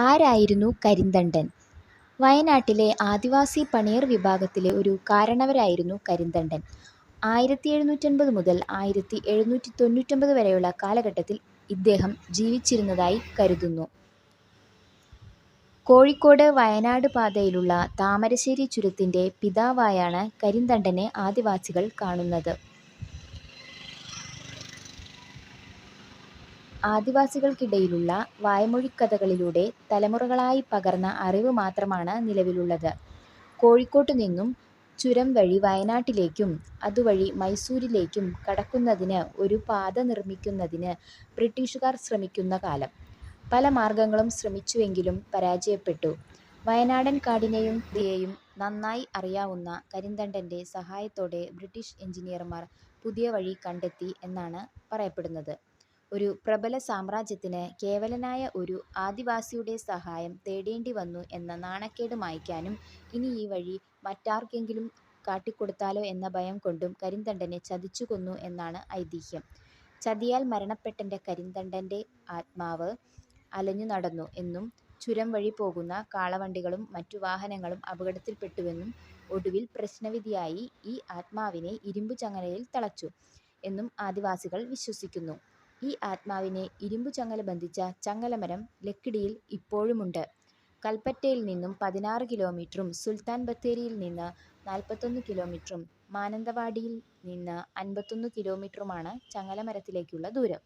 ആരായിരുന്നു കരിന്തണ്ടൻ? വയനാട്ടിലെ ആദിവാസി പണിയർ വിഭാഗത്തിലെ ഒരു കാരണവരായിരുന്നു കരിന്തണ്ടൻ. ആയിരത്തി എഴുന്നൂറ്റൻപത് മുതൽ ആയിരത്തി എഴുന്നൂറ്റി ആയിരത്തിയെഴുന്നൂറ്റിത്തൊണ്ണൂറ്റൊമ്പത് വരെയുള്ള കാലഘട്ടത്തിൽ ഇദ്ദേഹം ജീവിച്ചിരുന്നതായി കരുതുന്നു. കോഴിക്കോട്-വയനാട് പാതയിലുള്ള താമരശ്ശേരി ചുരത്തിന്റെ പിതാവായാണ് കരിന്തണ്ടനെ ആദിവാസികൾ കാണുന്നത്. ആദിവാസികൾക്കിടയിലുള്ള വായ്മൊഴിക്കഥകളിലൂടെ തലമുറകളായി പകർന്ന അറിവ് മാത്രമാണ് നിലവിലുള്ളത്. കോഴിക്കോട്ടുനിന്നും ചുരം വഴി വയനാട്ടിലേക്കും അതുവഴി മൈസൂരിലേക്കും കടക്കുന്നതിന് ഒരു പാത നിർമ്മിക്കുന്നതിന് ബ്രിട്ടീഷുകാർ ശ്രമിക്കുന്ന കാലം. പല മാർഗങ്ങളും ശ്രമിച്ചുവെങ്കിലും പരാജയപ്പെട്ടു. വയനാടൻ കാടിനെയും പ്രകൃതിയെയും നന്നായി അറിയാവുന്ന കരിന്തണ്ടന്റെ സഹായത്തോടെ ബ്രിട്ടീഷ് എഞ്ചിനീയർമാർ പുതിയ വഴി കണ്ടെത്തി എന്നാണ് പറയപ്പെടുന്നത്. ഒരു പ്രബല സാമ്രാജ്യത്തിന് കേവലനായ ഒരു ആദിവാസിയുടെ സഹായം തേടേണ്ടി വന്നു എന്ന നാണക്കേട് മായ്ക്കാനും ഇനി ഈ വഴി മറ്റാർക്കെങ്കിലും കാട്ടിക്കൊടുത്താലോ എന്ന ഭയം കൊണ്ടും കരിന്തണ്ടനെ ചതിച്ചു കൊന്നു എന്നാണ് ഐതിഹ്യം. ചതിയാൽ മരണപ്പെട്ടെന്റെ കരിന്തണ്ടന്റെ ആത്മാവ് അലഞ്ഞു നടന്നു എന്നും ചുരം വഴി പോകുന്ന കാളവണ്ടികളും മറ്റു വാഹനങ്ങളും അപകടത്തിൽപ്പെട്ടുവെന്നും ഒടുവിൽ പ്രശ്നവിധിയായി ഈ ആത്മാവിനെ ഇരുമ്പു ചങ്ങലയിൽ തളച്ചു എന്നും ആദിവാസികൾ വിശ്വസിക്കുന്നു. ഈ ആത്മാവിനെ ഇരുമ്പു ചങ്ങല ബന്ധിച്ച ചങ്ങലമരം ലക്കിടിയിൽ ഇപ്പോഴുമുണ്ട്. കൽപ്പറ്റയിൽ നിന്നും പതിനാറ് കിലോമീറ്ററും സുൽത്താൻ ബത്തേരിയിൽ നിന്ന് നാൽപ്പത്തൊന്ന് കിലോമീറ്ററും മാനന്തവാടിയിൽ നിന്ന് അൻപത്തൊന്ന് കിലോമീറ്ററുമാണ് ചങ്ങലമരത്തിലേക്കുള്ള ദൂരം.